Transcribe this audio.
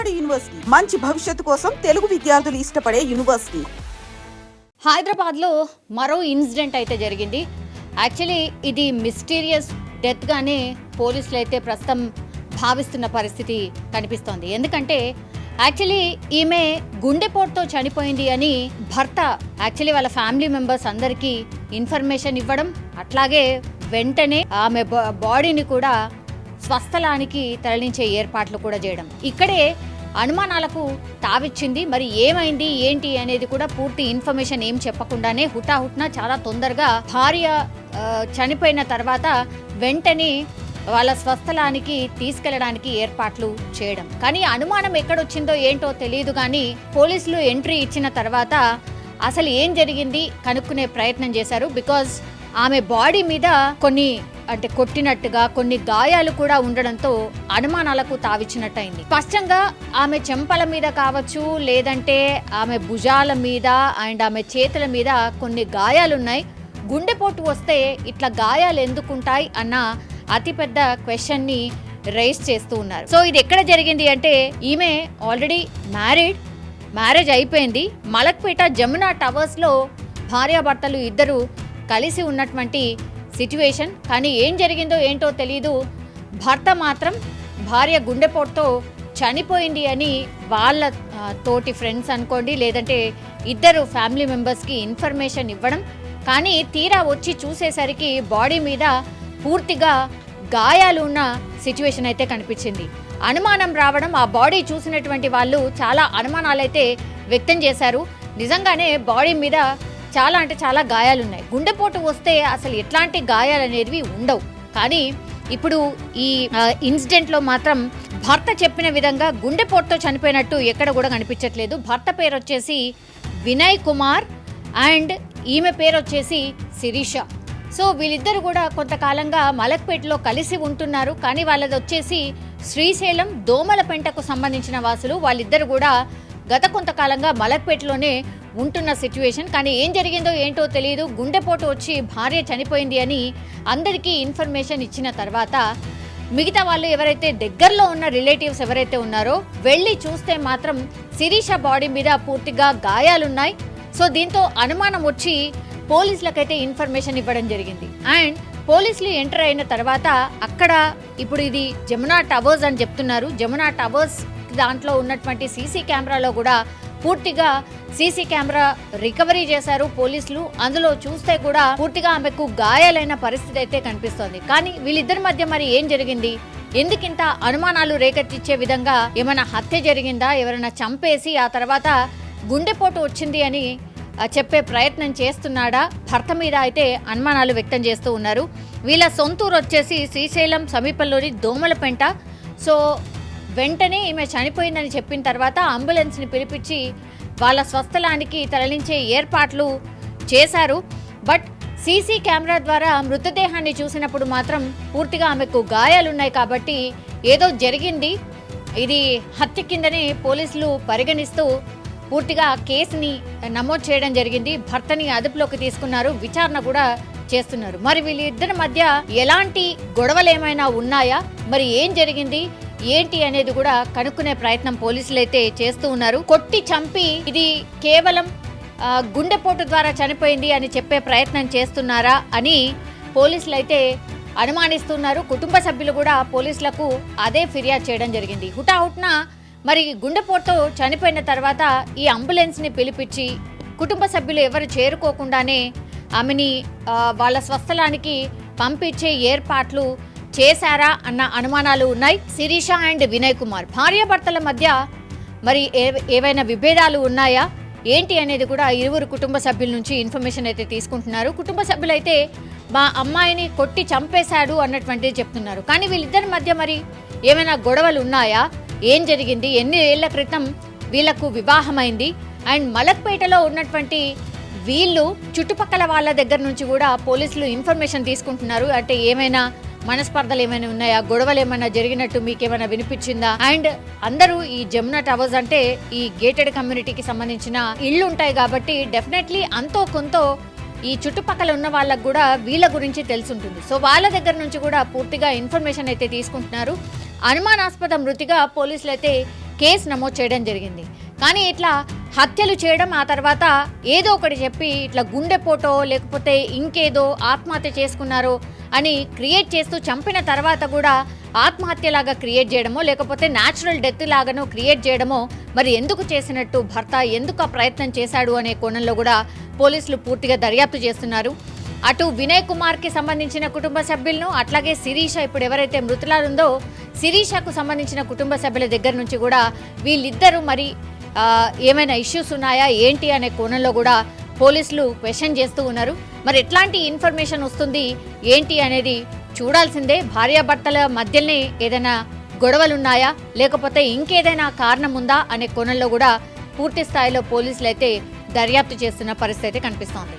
Vijayawada university. మంచి భవిష్యత్తు కోసం తెలుగు విద్యార్థులు ఇష్టపడే యూనివర్సిటీ. హైదరాబాద్లో మరో ఇన్సిడెంట్ అయితే జరిగింది. యాక్చువల్లీ ఇది మిస్టీరియస్ డెత్గానే పోలీసులు అయితే ప్రస్తుతం భావిస్తున్న పరిస్థితి కనిపిస్తోంది. ఎందుకంటే యాక్చువల్లీ ఈమె గుండెపోటుతో చనిపోయింది అని భర్త యాక్చువల్లీ వాళ్ళ ఫ్యామిలీ మెంబర్స్ అందరికీ ఇన్ఫర్మేషన్ ఇవ్వడం అట్లాగే వెంటనే ఆమె బాడీని కూడా స్వస్థలానికి తరలించే ఏర్పాట్లు కూడా చేయడం. ఇక్కడే అనుమానాలకు తావిచ్చింది. మరి ఏమైంది? ఏంటి? అనేది కూడా పూర్తి ఇన్ఫర్మేషన్ ఏం చెప్పకుండానే హుటాహుట్న చాలా తొందరగా భార్య చనిపోయిన తర్వాత వెంటనే వాళ్ళ స్వస్థలానికి తీసుకెళ్ళడానికి ఏర్పాట్లు చేయడం. కానీ అనుమానం ఎక్కడొచ్చిందో ఏంటో తెలియదు కానీ పోలీసులు ఎంట్రీ ఇచ్చిన తర్వాత అసలు ఏం జరిగింది కనుక్కునే ప్రయత్నం చేశారు. బికాజ్ ఆమె బాడీ మీద కొన్ని అంటే కొట్టినట్టుగా కొన్ని గాయాలు కూడా ఉండడంతో అనుమానాలకు తావిచ్చినట్టయింది. స్పష్టంగా ఆమె చెంపల మీద కావచ్చు లేదంటే ఆమె భుజాల మీద అండ్ ఆమె చేతుల మీద కొన్ని గాయాలున్నాయి. గుండెపోటు వస్తే ఇట్లా గాయాలు ఎందుకుంటాయి అన్న అతిపెద్ద క్వశ్చన్ని రైజ్ రైస్ చేస్తూ ఉన్నారు. సో ఇది ఎక్కడ జరిగింది అంటే ఈమె ఆల్రెడీ మ్యారీడ్ మ్యారేజ్ అయిపోయింది. మలక్పేట జమునా టవర్స్లో భార్యాభర్తలు ఇద్దరు కలిసి ఉన్నటువంటి సిచ్యువేషన్ కానీ ఏం జరిగిందో ఏంటో తెలీదు. భర్త మాత్రం భార్య గుండెపోటుతో చనిపోయింది అని వాళ్ళ తోటి ఫ్రెండ్స్ అనుకోండి లేదంటే ఇద్దరు ఫ్యామిలీ మెంబర్స్కి ఇన్ఫర్మేషన్ ఇవ్వడం. కానీ తీరా వచ్చి చూసేసరికి బాడీ మీద పూర్తిగా గాయాలు ఉన్న సిచ్యువేషన్ అయితే కనిపించింది. అనుమానం రావడం ఆ బాడీ చూసినటువంటి వాళ్ళు చాలా అనుమానాలైతే వ్యక్తం చేశారు. నిజంగానే బాడీ మీద చాలా అంటే చాలా గాయాలు ఉన్నాయి గుండెపోటు వస్తే అసలు ఎట్లాంటి గాయాలు అనేవి ఉండవు. కానీ ఇప్పుడు ఈ ఇన్సిడెంట్లో మాత్రం భర్త చెప్పిన విధంగా గుండెపోటుతో చనిపోయినట్టు ఎక్కడ కూడా కనిపించట్లేదు. భర్త పేరు వచ్చేసి వినయ్ కుమార్ అండ్ ఈమె పేరు వచ్చేసి శిరీష. సో వీళ్ళిద్దరు కూడా కొంతకాలంగా మలక్పేటలో కలిసి ఉంటున్నారు. కానీ వాళ్ళది వచ్చేసి శ్రీశైలం దోమలపెంటకు సంబంధించిన వాసులు. వాళ్ళిద్దరు కూడా గత కొంతకాలంగా మలక్పేటలోనే ఉంటున్న సిచ్యువేషన్. కానీ ఏం జరిగిందో ఏంటో తెలియదు గుండెపోటు వచ్చి భార్య చనిపోయింది అని అందరికీ ఇన్ఫర్మేషన్ ఇచ్చిన తర్వాత మిగతా వాళ్ళు ఎవరైతే దగ్గరలో ఉన్న రిలేటివ్స్ ఎవరైతే ఉన్నారో వెళ్ళి చూస్తే మాత్రం శిరీష బాడీ మీద పూర్తిగా గాయాలున్నాయి. సో దీంతో అనుమానం వచ్చి పోలీసులకైతే ఇన్ఫర్మేషన్ ఇవ్వడం జరిగింది. అండ్ పోలీసులు ఎంటర్ అయిన తర్వాత అక్కడ ఇప్పుడు ఇది జమునా టవర్స్ అని చెప్తున్నారు. జమునా టవర్స్ దాంట్లో ఉన్నటువంటి సీసీ కెమెరాలో కూడా పూర్తిగా సీసీ కెమెరా రికవరీ చేశారు పోలీసులు. అందులో చూస్తే కూడా పూర్తిగా ఆమెకు గాయాలైన పరిస్థితి అయితే కనిపిస్తోంది. కానీ వీళ్ళిద్దరి మధ్య మరి ఏం జరిగింది? ఎందుకింత అనుమానాలు రేకెత్తిచ్చే విధంగా ఏమైనా హత్య జరిగిందా? ఎవరైనా చంపేసి ఆ తర్వాత గుండెపోటు వచ్చింది అని చెప్పే ప్రయత్నం చేస్తున్నాడా? భర్త మీద అయితే అనుమానాలు వ్యక్తం చేస్తూ ఉన్నారు. వీళ్ళ సొంతూరు వచ్చేసి శ్రీశైలం సమీపంలోని దోమలపెంట. సో వెంటనే ఈమె చనిపోయిందని చెప్పిన తర్వాత అంబులెన్స్ని పిలిపించి వాళ్ళ స్వస్థలానికి తరలించే ఏర్పాట్లు చేశారు. బట్ సీసీ కెమెరా ద్వారా మృతదేహాన్ని చూసినప్పుడు మాత్రం పూర్తిగా ఆమెకు గాయాలున్నాయి కాబట్టి ఏదో జరిగింది. ఇది హత్య కిందనే పోలీసులు పరిగణిస్తూ పూర్తిగా కేసుని నమోదు చేయడం జరిగింది. భర్తని అదుపులోకి తీసుకున్నారు. విచారణ కూడా చేస్తున్నారు. మరి వీళ్ళిద్దరి మధ్య ఎలాంటి గొడవలు ఏమైనా ఉన్నాయా? మరి ఏం జరిగింది? ఏంటి అనేది కూడా కనుక్కునే ప్రయత్నం పోలీసులు అయితే చేస్తూ ఉన్నారు. కొట్టి చంపి ఇది కేవలం గుండెపోటు ద్వారా చనిపోయింది అని చెప్పే ప్రయత్నం చేస్తున్నారా అని పోలీసులు అయితే అనుమానిస్తున్నారు. కుటుంబ సభ్యులు కూడా పోలీసులకు అదే ఫిర్యాదు చేయడం జరిగింది. హుటాహుట్న మరి గుండెపోటుతో చనిపోయిన తర్వాత ఈ అంబులెన్స్ని పిలిపించి కుటుంబ సభ్యులు ఎవరు చేరుకోకుండానే ఆమెని వాళ్ళ స్వస్థలానికి పంపించే ఏర్పాట్లు చేశారా అన్న అనుమానాలు ఉన్నాయి. శిరీష అండ్ వినయ్ కుమార్ భార్యాభర్తల మధ్య మరి ఏ- ఏవైనా విభేదాలు ఉన్నాయా? ఏంటి అనేది కూడా ఇరువురు కుటుంబ సభ్యుల నుంచి ఇన్ఫర్మేషన్ అయితే తీసుకుంటున్నారు. కుటుంబ సభ్యులైతే మా అమ్మాయిని కొట్టి చంపేశాడు అన్నటువంటిది చెప్తున్నారు. కానీ వీళ్ళిద్దరి మధ్య మరి ఏమైనా గొడవలు ఉన్నాయా? ఏం జరిగింది? ఎన్ని ఏళ్ళ క్రితం వీళ్ళకు వివాహమైంది? అండ్ మలక్పేటలో ఉన్నటువంటి వీళ్ళు చుట్టుపక్కల వాళ్ళ దగ్గర నుంచి కూడా పోలీసులు ఇన్ఫర్మేషన్ తీసుకుంటున్నారు. అంటే ఏమైనా మనస్పర్ధలు ఏమైనా ఉన్నాయా? గొడవలు ఏమైనా జరిగినట్టు మీకు ఏమైనా వినిపించిందా? అండ్ అందరూ ఈ జమున టవర్స్ అంటే ఈ గేటెడ్ కమ్యూనిటీకి సంబంధించిన ఇళ్ళు ఉంటాయి కాబట్టి డెఫినెట్లీ అంతో కొంత ఈ చుట్టుపక్కల ఉన్న వాళ్ళకు కూడా వీళ్ళ గురించి తెలుసుంటుంది. సో వాళ్ళ దగ్గర నుంచి కూడా పూర్తిగా ఇన్ఫర్మేషన్ అయితే తీసుకుంటున్నారు. అనుమానాస్పద మృతిగా పోలీసులు అయితే కేసు నమోదు చేయడం జరిగింది. కానీ ఇట్లా హత్యలు చేయడం ఆ తర్వాత ఏదో ఒకటి చెప్పి ఇట్లా గుండెపోటో లేకపోతే ఇంకేదో ఆత్మహత్య చేసుకున్నారో అని క్రియేట్ చేస్తూ చంపిన తర్వాత కూడా ఆత్మహత్యలాగా క్రియేట్ చేయడమో లేకపోతే న్యాచురల్ డెత్ లాగానో క్రియేట్ చేయడమో మరి ఎందుకు చేసినట్టు భర్త ఎందుకు ఆ ప్రయత్నం చేశాడు అనే కోణంలో కూడా పోలీసులు పూర్తిగా దర్యాప్తు చేస్తున్నారు. అటు వినయ్ కుమార్కి సంబంధించిన కుటుంబ సభ్యులను అట్లాగే శిరీష ఇప్పుడు ఎవరైతే మృతులారుందో శిరీషకు సంబంధించిన కుటుంబ సభ్యుల దగ్గర నుంచి కూడా వీళ్ళిద్దరూ మరి ఏమైనా ఇష్యూస్ ఉన్నాయా ఏంటి అనే కోణంలో కూడా పోలీసులు క్వశ్చన్ చేస్తూ ఉన్నారు. మరి ఎట్లాంటి ఇన్ఫర్మేషన్ వస్తుంది? ఏంటి అనేది చూడాల్సిందే. భార్యాభర్తల మధ్యనే ఏదైనా గొడవలు ఉన్నాయా లేకపోతే ఇంకేదైనా కారణం ఉందా అనే కోణంలో కూడా పూర్తి స్థాయిలో పోలీసులు అయితే దర్యాప్తు చేస్తున్న పరిస్థితి కనిపిస్తోంది.